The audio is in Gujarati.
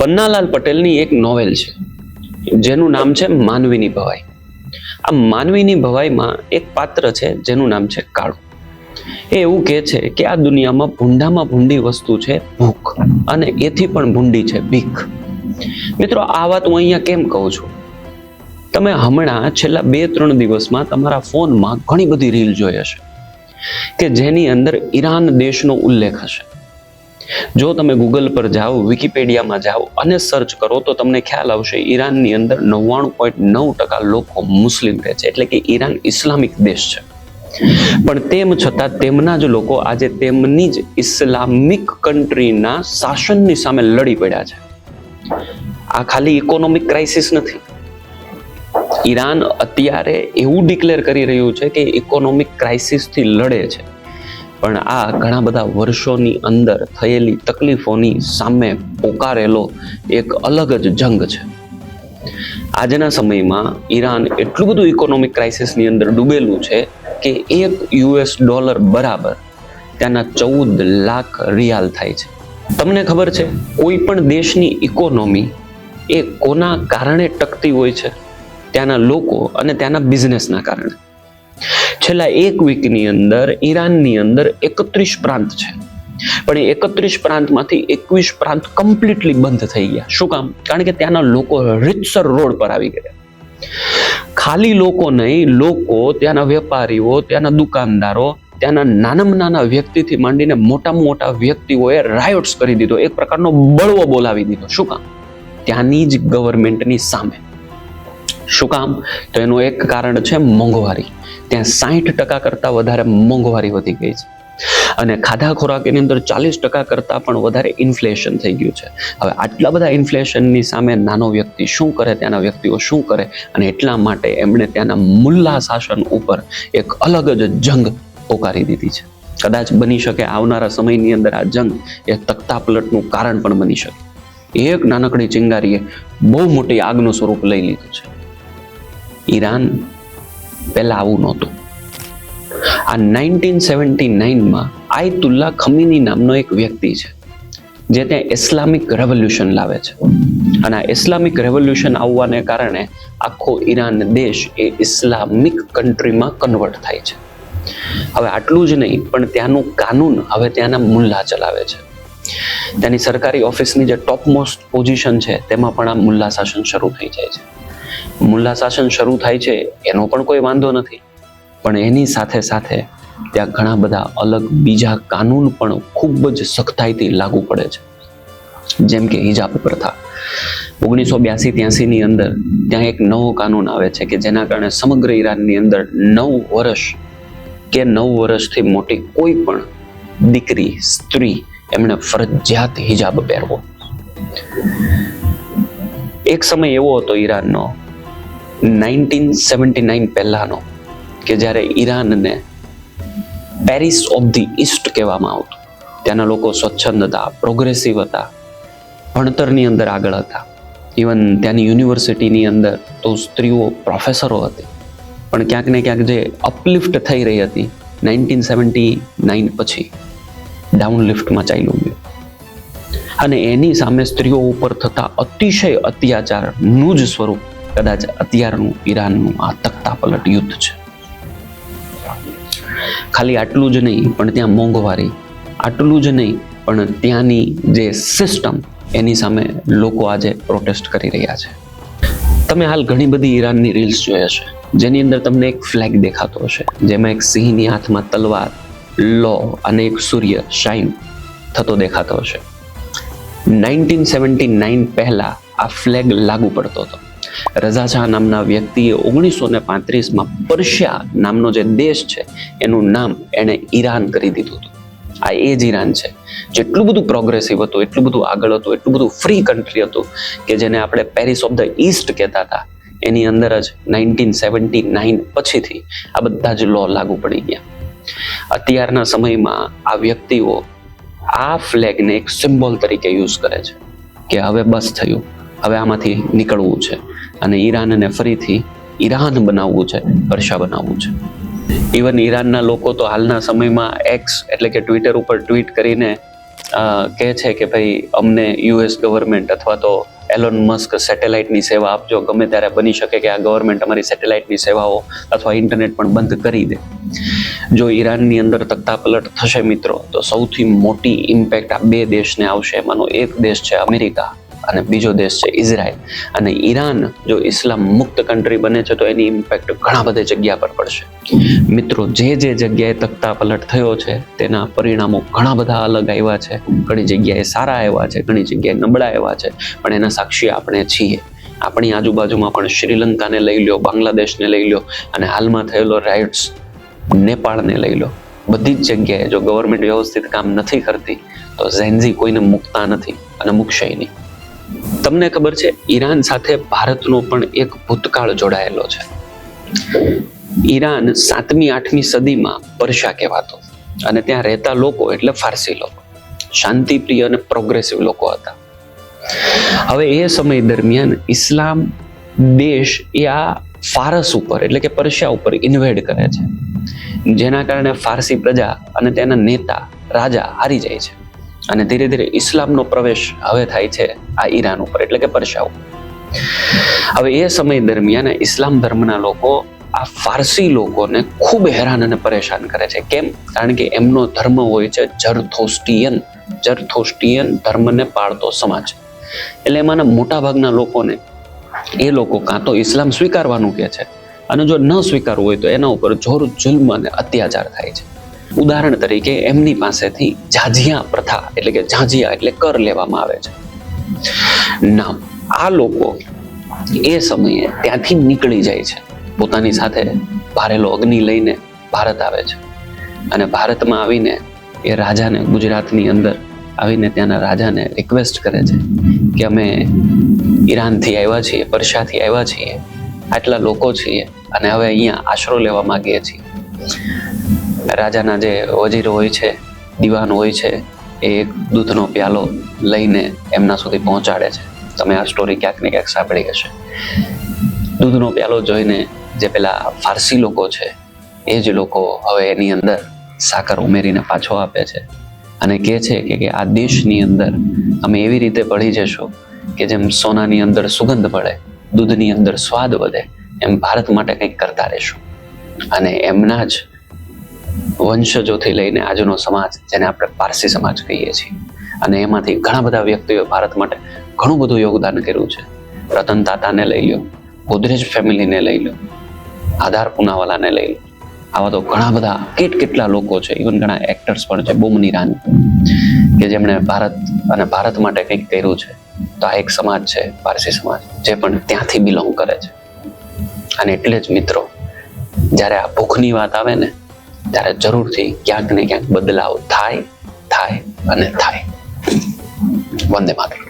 પન્નાલાલ પટેલની એક નોવેલ છે, જેનું નામ છે માનવીની ભવાઈ. આ માનવીની ભવાઈમાં એક પાત્ર છે, જેનું નામ છે કાળુ. એ એવું કહે છે કે આ દુનિયામાં ભૂંડામાં ભૂંડી વસ્તુ છે ભૂખ, અને એથી પણ ભૂંડી છે ભીખ. મિત્રો, આ વાત હું અહીંયા કેમ કહું છું? તમે હમણાં છેલ્લા બે ત્રણ દિવસમાં તમારા ફોનમાં ઘણી બધી રીલ જોઈ હશે, કે જેની અંદર ઈરાન દેશનો ઉલ્લેખ હશે. જો તમે ગૂગલ પર જાઓ વિકિપીડિયામાં જાઓ અને સર્ચ કરો, તો તમને ખ્યાલ આવશે ઈરાનની અંદર નવ્વાણું પોઈન્ટ નવ ટકા લોકો મુસ્લિમ રહે છે. એટલે કે ઈરાન ઇસ્લામિક દેશ છે. પણ તેમ છતાં તેમના જ લોકો આજે તેમની જ ઇસ્લામિક કન્ટ્રીના શાસનની સામે લડી પડ્યા છે. આ ખાલી ઇકોનોમિક ક્રાઇસિસ નથી. ઈરાન અત્યારે એવું ડિક્લેર કરી રહ્યું છે કે ઇકોનોમિક ક્રાઇસિસથી લડે છે. પણ આ ઘણા બધા વર્ષોની અંદર થયેલી તકલીફોની સામે પોકારેલો એક અલગ જ જંગ છે. આજના સમયમાં ઈરાન એટલું બધું ઇકોનોમિક ક્રાઇસિસની અંદર ડૂબેલું છે કે એક યુએસ ડોલર બરાબર ત્યાંના ચૌદ લાખ રિયાલ થાય છે. તમને ખબર છે, કોઈ પણ દેશની ઇકોનોમી એ કોના કારણે ટકતી હોય છે? ત્યાંના લોકો અને ત્યાંના બિઝનેસના કારણે. છેલ્લા એક વીકની અંદર ઈરાનની અંદર એકત્રીસ પ્રાંત છે. પણ એ એકત્રીસ પ્રાંતમાંથી એકવીસ પ્રાંત કમ્પ્લીટલી બંધ થઈ ગયા. શું કામ? કારણ કે ત્યાંના લોકો રીતસર રોડ પર આવી ગયા. ખાલી લોકો નહીં, લોકો ત્યાંના વેપારીઓ, ત્યાંના દુકાનદારો, ત્યાંના નાનામાં નાના વ્યક્તિથી માંડીને મોટામાં મોટા વ્યક્તિઓએ રાયોટ્સ કરી દીધો. એક પ્રકારનો બળવો બોલાવી દીધો. શું કામ? ત્યાંની જ ગવર્મેન્ટની સામે. શું કામ? તો એનું એક કારણ છે મોંઘવારી. ત્યાં સાહીઠ ટકા કરતાં વધારે મોંઘવારી વધી ગઈ છે. અને ખાધા ખોરાકની અંદર ચાલીસ ટકા કરતાં પણ વધારે ઇન્ફ્લેશન થઈ ગયું છે. હવે આટલા બધા ઇન્ફ્લેશનની સામે નાનો વ્યક્તિ શું કરે, ત્યાંના વ્યક્તિઓ શું કરે અને એટલા માટે એમણે ત્યાંના મુલ્લા શાસન ઉપર એક અલગ જ જંગ પોકારી દીધી છે. કદાચ બની શકે આવનારા સમયની અંદર આ જંગ એ તખ્તાપલટનું કારણ પણ બની શકે. એક નાનકડી ચિંગારીએ બહુ મોટી આગનું સ્વરૂપ લઈ લીધું છે. ઈરાન પહેલા આવું નહોતું. આ નાઇન્ટીન સેવન્ટી નાઇનમાં આયતુલ્લા ખમીની નામનો એક વ્યક્તિ છે, જે ત્યાં ઇસ્લામિક રેવોલ્યુશન લાવે છે. અને આ ઇસ્લામિક રેવોલ્યુશન આવવાને કારણે આખો ઈરાન દેશ એ ઇસ્લામિક કન્ટ્રીમાં કન્વર્ટ થાય છે. હવે આટલું જ નહીં, પણ ત્યાંનું કાનૂન હવે ત્યાંના મુલ્લા ચલાવે છે. ત્યાંની સરકારી ઓફિસની જે ટોપ મોસ્ટ પોઝિશન છે, તેમાં પણ આ મુલ્લા શાસન શરૂ થઈ જાય છે. મુલ્લા શાસન શરૂ થાય છે, એનો પણ કોઈ વાંધો નથી. પણ એની સાથે સાથે ત્યાં ઘણા બધા અલગ બીજા કાનૂન પણ ખૂબ જ સખ્તાઈથી લાગુ પડે છે. જેમ કે હિજાબ પ્રથા. ઓગણીસો બ્યાસી ત્યાસીની અંદર ત્યાં એક નવો કાનૂન આવે છે કે જેના કારણે સમગ્ર ઈરાનની અંદર નવ વર્ષ કે નવ વર્ષથી મોટી કોઈ પણ દીકરી, સ્ત્રી એમણે ફરજિયાત હિજાબ પહેરવો. એક સમય એવો હતો ઈરાનનો નાઇન્ટીન સેવન્ટી નાઇન પહેલાંનો કે જ્યારે ઈરાનને પેરિસ ઓફ ધી ઈસ્ટ કહેવામાં આવતું. ત્યાંના લોકો સ્વચ્છંદ હતા, પ્રોગ્રેસિવ હતા, ભણતરની અંદર આગળ હતા. ઇવન ત્યાંની યુનિવર્સિટીની અંદર તો સ્ત્રીઓ પ્રોફેસરો હતી. પણ ક્યાંક ને ક્યાંક જે અપલિફ્ટ થઈ રહી હતી, નાઇન્ટીન સેવન્ટી નાઇન પછી ડાઉનલિફ્ટમાં ચાલ્યું ગયું. અને એની સામે સ્ત્રીઓ ઉપર થતા અતિશય અત્યાચારનું જ સ્વરૂપ કદાચ અત્યારનું ઈરાનનું આ તખ્તાપલટ યુદ્ધ છે. ખાલી આટલું જ નહીં, પણ ત્યાં મોંઘવારી. આટલું જ નહીં, પણ ત્યાંની જે સિસ્ટમ એની સામે લોકો આજે પ્રોટેસ્ટ કરી રહ્યા છે. તમે હાલ ઘણી બધી ઈરાનની રીલ્સ જોઈ હશે જેની અંદર તમને એક ફ્લેગ દેખાતો હશે, જેમાં એક સિંહની હાથમાં તલવાર, લો અને એક સૂર્ય શાઇન થતો દેખાતો હશે. નાઇન્ટીન સેવન્ટી નાઇન પહેલા આ ફ્લેગ લાગુ પડતો હતો. રઝા શાહ નામના વ્યક્તિએ ઓગણીસો ને પાંત્રીસમાં પર્શિયા નામનો જે દેશ છે, એનું નામ એણે ઈરાન કરી દીધું હતું. આ એ જ ઈરાન છે. જેટલું બધું પ્રોગ્રેસિવ હતું, એટલું બધું આગળ હતું, એટલું બધું ફ્રી કન્ટ્રી હતું કે જેને આપણે પેરિસ ઓફ ધ ઈસ્ટ કહેતા હતા. એની અંદર જ નાઇન્ટીન સેવન્ટી નાઇન પછીથી આ બધા જ લો લાગુ પડી ગયા. અત્યારના સમયમાં આ વ્યક્તિઓ આ ફ્લેગને એક સિમ્બોલ તરીકે યુઝ કરે છે કે હવે બસ થયું. હવે આમાંથી નીકળવું છે. અને ઈરાનને ફરીથી ઈરાન બનાવવું છે, વર્ષા બનાવવું છે. ઇવન ઈરાનના લોકો તો હાલના સમયમાં એક્સ એટલે કે ટ્વિટર ઉપર ટ્વીટ કરીને કહે છે કે ભાઈ, અમને યુએસ ગવર્મેન્ટ અથવા તો એલોન મસ્ક સેટેલાઇટની સેવા આપજો. ગમે ત્યારે બની શકે કે આ ગવર્મેન્ટ અમારી સેટેલાઇટની સેવાઓ અથવા ઇન્ટરનેટ પણ બંધ કરી દે. જો ઈરાનની અંદર તખ્તાપલટ થશે મિત્રો, તો સૌથી મોટી ઇમ્પેક્ટ આ બે દેશને આવશે. એમાંનો એક દેશ છે અમેરિકા. અને બીજો દેશ છે ઇઝરાયલ. અને ઈરાન જો ઇસ્લામ મુક્ત કન્ટ્રી બને છે તો એની ઇમ્પેક્ટ ઘણા બધા જગ્યા પર પડશે. મિત્રો, જે જે જગ્યાએ તકતા પલટ થયો છે, તેના પરિણામો ઘણા બધા અલગ આવ્યા છે. ઘણી જગ્યાએ સારા આવ્યા છે, ઘણી જગ્યાએ નબળા આવ્યા છે. પણ એના સાક્ષી આપણે છીએ. આપણી આજુબાજુમાં પણ શ્રીલંકાને લઈ લો બાંગ્લાદેશને લઈ લો અને હાલમાં થયેલો રાઇટ્સ નેપાળને લઈ લો બધી જ જગ્યાએ જો ગવર્મેન્ટ વ્યવસ્થિત કામ નથી કરતી, તો ઝેન્ઝી કોઈને મૂકતા નથી અને મૂકશે નહીં. તમને ખબર છે, ઈરાન સાથે ભારતનો પણ એક ભૂતકાળ જોડાયેલો છે. ઈરાન સાતમી, આઠમી સદીમાં પર્શા કહેવાતો. અને ત્યાં રહેતા લોકો એટલે ફારસી લોકો. શાંતિપ્રિય અને પ્રોગ્રેસિવ લોકો હતા. હવે એ સમય દરમિયાન ઇસ્લામ દેશ એ આ ફારસ ઉપર એટલે કે પર્શિયા ઉપર ઇન્વેડ કરે છે. જેના કારણે ફારસી પ્રજા અને તેના નેતા રાજા હારી જાય છે. અને ધીરે ધીરે ઇસ્લામનો પ્રવેશ હવે થાય છે આ ઈરાન ઉપર, એટલે કે ઉપર. હવે એ સમય દરમિયાન ઇસ્લામ ધર્મના લોકો, આ ફારસી લોકોને ખૂબ હેરાન અને પરેશાન કરે છે. કેમ? કારણ કે એમનો ધર્મ હોય છે જરથોસ્ટિયન જરથોસ્ટિયન ધર્મને પાળતો સમાજ. એટલે એમાંના મોટા ભાગના લોકોને એ લોકો કાં તો ઇસ્લામ સ્વીકારવાનું કહે છે. અને જો ન સ્વીકારવું હોય તો એના ઉપર જોર, જુલ્મ અને અત્યાચાર થાય છે. ઉદાહરણ તરીકે એમની પાસેથી ઝાઝિયા પ્રથા એટલે કે ઝાઝિયા એટલે કર લેવામાં આવે છે. ના આ લોકો એ સમયે ત્યાંથી નીકળી જાય છે. પોતાની સાથે ભારેલો અગ્નિ લઈને ભારત આવે છે. અને ભારતમાં આવીને એ રાજાને ગુજરાતની અંદર આવીને ત્યાંના રાજાને રિક્વેસ્ટ કરે છે કે અમે ઈરાનથી આવ્યા છીએ પરશાથી આવ્યા છીએ, આટલા લોકો છીએ અને હવે અહીંયા આશરો લેવા માંગીએ છીએ. રાજાના જે વજીર હોય છે, દિવાન હોય છે, એ દૂધનો પ્યાલો લઈને એમના સુધી પહોંચાડે છે. તમે આ સ્ટોરી ક્યાંક ને ક્યાંક સાંભળી હશે. દૂધનો પ્યાલો જોઈને જે પેલા ફારસી લોકો છે, એ જ લોકો હવે એની અંદર સાકર ઉમેરીને પાછો આપે છે અને કહે છે કે કે આ દેશની અંદર અમે એવી રીતે ભળી જશું કે જેમ સોનાની અંદર સુગંધ ભળે દૂધની અંદર સ્વાદ વધે, એમ ભારત માટે કંઈક કરતા રહેશું. અને એમના જ વંશજોથી લઈને આજનો સમાજ જેને આપણે પારસી સમાજ કહીએ છીએ. અને એમાંથી ઘણા બધા વ્યક્તિઓએ ભારત માટે ઘણું બધું યોગદાન કર્યું છે. રતન તાતાને લઈ લો ગોદરેજ ફેમિલીને લઈ લો આધાર પુનાવાલાને લઈ લો આવા તો ઘણા બધા કેટ કેટલા લોકો છે ઇવન ઘણા એક્ટર્સ પણ છે, બોમની રાની કે જેમણે ભારત અને ભારત માટે કંઈક કર્યું છે, તો આ એક સમાજ છે, પારસી સમાજ, જે પણ ત્યાંથી બિલોંગ કરે છે. અને એટલે જ મિત્રો, જ્યારે આ ભૂખની વાત આવે ને ત્યારે જરૂરથી ક્યાંક ને ક્યાંક બદલાવ થાય થાય અને થાય. વંદે માતરમ.